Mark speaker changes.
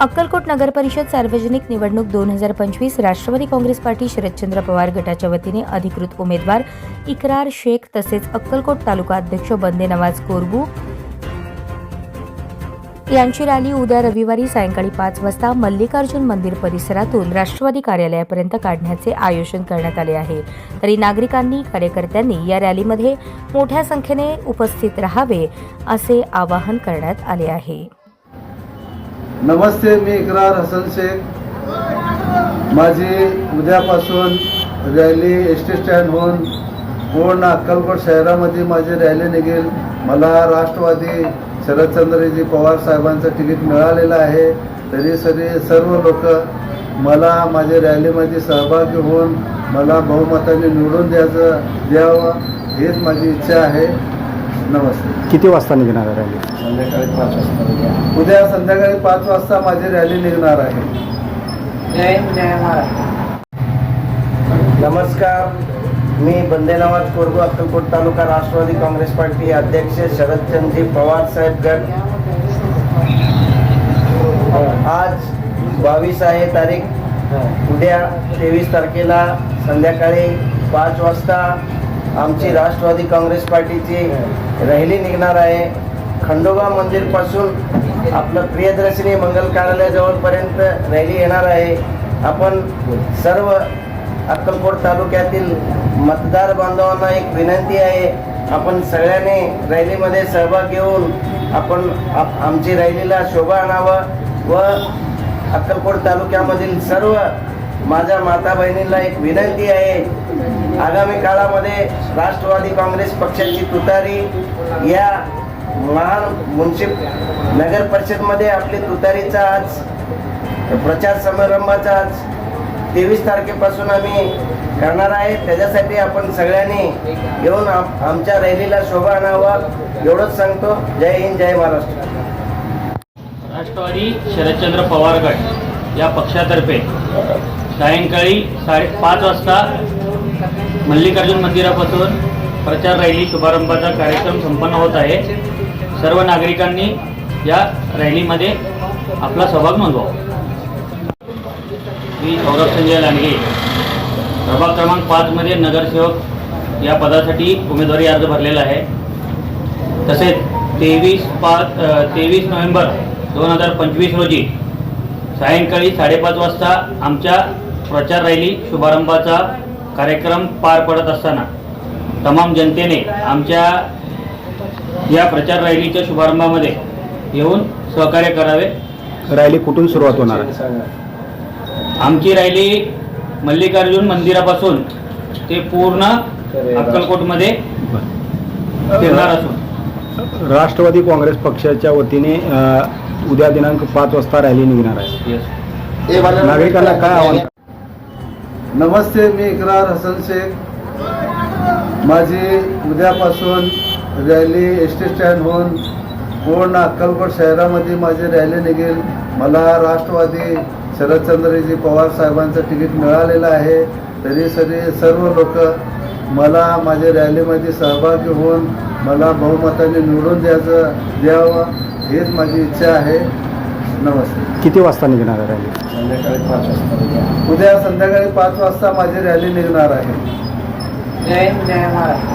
Speaker 1: अक्कलकोट नगर परिषद सार्वजनिक निवडणूक दोन हजार पंचवीस राष्ट्रवादी काँग्रेस पार्टी शरदचंद्र पवार गटाच्या वतीने अधिकृत उमेदवार इकरार शेख तसेच अक्कलकोट तालुका अध्यक्ष बंदे नवाज कोरबू यांची रॅली उद्या रविवारी सायंकाळी पाच वाजता मल्लिकार्जुन मंदिर परिसरातून राष्ट्रवादी कार्यालयापर्यंत काढण्याचे आयोजन करण्यात आले आहे. तरी नागरिकांनी कार्यकर्त्यांनी या रॅलीमध्ये मोठ्या संख्येने उपस्थित राहावे असे आवाहन करण्यात आले आहे.
Speaker 2: नमस्ते मी इकरार हसन शेख. माझी उद्यापासून रॅली एस टी स्टँडहून पूर्ण अक्कलकोट शहरामध्ये माझी रॅली निघेल. मला राष्ट्रवादी शरदचंद्रजी पवार साहेबांचं तिकीट मिळालेलं आहे. तरी सरी सर्व लोक मला माझ्या रॅलीमध्ये सहभागी होऊन मला बहुमताने निवडून द्यायचं द्यावं हीच माझी इच्छा आहे. नमस्ते
Speaker 3: किती वाजता निघणार आहे रॅली
Speaker 2: संध्याकाळी पाच वाजता उद्या संध्याकाळी पाच वाजता माझी रॅली निघणार आहे.
Speaker 4: नमस्कार. मी बंदेनवाज कोरगू अक्कलकोट तालुका राष्ट्रवादी काँग्रेस पार्टी अध्यक्ष शरदचंद्रजी पवार साहेब गट. आज बावीस आहे तारीख. उद्या तेवीस तारखेला संध्याकाळी पाच वाजता आमची राष्ट्रवादी काँग्रेस पार्टीची रॅली निघणार आहे. खंडोबा मंदिरपासून आपलं प्रियदर्शनी मंगल कार्यालयाजवळपर्यंत रॅली येणार आहे. आपण सर्व अक्कलकोट तालुक्यातील मतदार बांधवांना एक विनंती आहे. आपण सगळ्यांनी रॅलीमध्ये सहभाग घेऊन आपण आप- आमची रॅलीला शोभा आणावं व अक्कलकोट तालुक्यामधील सर्व माझ्या माता बहिणींना एक विनंती आहे. आगामी काळामध्ये राष्ट्रवादी काँग्रेस पक्षाची तुतारी या महान मुन्सिप नगर परिषदमध्ये आपली तुतारीचा आज प्रचार समारंभाचा आज तेवीस तारखेपासून आम्ही करणार आहे. त्याच्यासाठी आपण सगळ्यांनी येऊन आमच्या रॅलीला शोभा आणावा एवढंच सांगतो. जय हिंद जय महाराष्ट्र.
Speaker 5: राष्ट्रवादी शरदचंद्र पवार गट या पक्षातर्फे सायंकाळी साडे पाच वाजता मल्लिकार्जुन मंदिरापासून प्रचार रॅली शुभारंभाचा कार्यक्रम संपन्न होत आहे. सर्व नागरिकांनी या रॅलीमध्ये आपला सहभाग नोंदवावा. मी सौरभ संजय लांडगे प्रभाग क्रमांक पाचमध्ये नगरसेवक या पदासाठी उमेदवारी अर्ज भरलेला आहे. तसेच तेवीस पाच तेवीस नोव्हेंबर दोन हजार पंचवीस रोजी सायंकाळी साडेपाच वाजता आमच्या प्रचार रॅली शुभारंभाचा कार्यक्रम पार पडत असताना तमाम जनतेने आमच्या या प्रचार रॅलीच्या शुभारंभामध्ये येऊन सहकार्य करावे.
Speaker 3: रॅली कुठून सुरुवात होणार आहे?
Speaker 5: आमची रॅली मल्लिकार्जुन मंदिरापासून ते पूर्ण अक्कलकोटमध्ये फिरणार असून.
Speaker 3: राष्ट्रवादी काँग्रेस पक्षाच्या वतीने अ, उद्या दिनांक पाच वाजता रॅली निघणार आहे. नागरिकांना काय आव्हान?
Speaker 2: नमस्ते मी इकरार हसन शेख. माझी उद्यापासून रॅली एस टी स्टँडहून पूर्ण अक्कलकोट शहरामध्ये माझी रॅली निघेल. मला राष्ट्रवादी शरदचंद्रजी पवार साहेबांचं तिकीट मिळालेलं आहे. तरी सरी सर्व लोक मला माझ्या रॅलीमध्ये सहभागी होऊन मला बहुमताने निवडून द्यायचं द्यावं हीच माझी इच्छा आहे. नमस्ते
Speaker 3: किती वाजता निघणार आहे रॅली
Speaker 4: संध्याकाळी पाच वाजता
Speaker 2: उद्या संध्याकाळी पाच वाजता माझी रॅली निघणार आहे.
Speaker 4: जय जय महाराष्ट्र.